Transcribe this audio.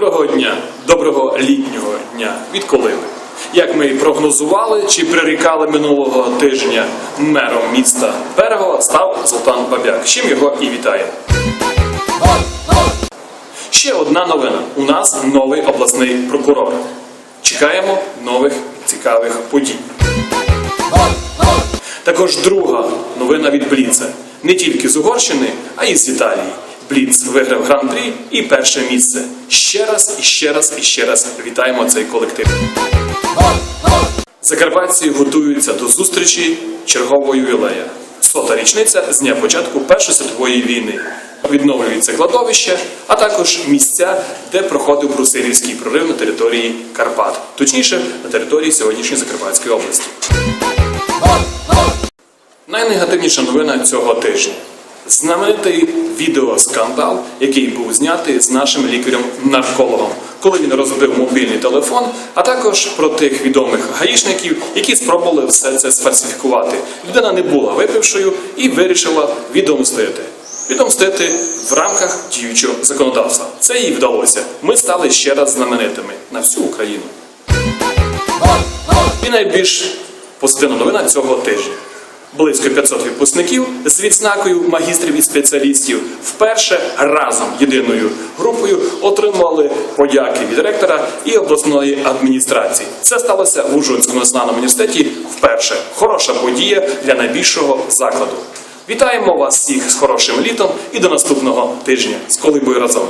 Доброго дня, доброго літнього дня від Колиби. Як ми і прогнозували чи прирікали минулого тижня, мером міста Берего став Золтан Бабяк. з Чим його і вітає. Ще одна новина. У нас новий обласний прокурор. Чекаємо нових цікавих подій. Також друга новина від Бліца. Не тільки з Угорщини, а й з Італії. Бліц виграв гран-прі і перше місце. Ще раз і ще раз і ще раз вітаємо цей колектив. Закарпатці готуються до зустрічі чергового ювілея. Сота річниця з дня початку Першої світової війни. Відновлюється кладовище, а також місця, де проходив брусилівський прорив на території Карпат, точніше на території сьогоднішньої Закарпатської області. Найнегативніша новина цього тижня. Знаменитий відеоскандал, який був знятий з нашим лікарем-наркологом, коли він розбив мобільний телефон, а також про тих відомих гаїшників, які спробували все це сфальсифікувати. Людина не була випившою і вирішила відомстити. Відомстити в рамках діючого законодавства. Це їй вдалося. Ми стали ще раз знаменитими на всю Україну. І найбільш позитивна новина цього тижня. Близько 500 випускників з відзнакою магістрів і спеціалістів вперше разом єдиною групою отримали подяки від ректора і обласної адміністрації. Це сталося в Ужгородському національному університеті вперше. Хороша подія для найбільшого закладу. Вітаємо вас всіх з хорошим літом і до наступного тижня з колибою разом.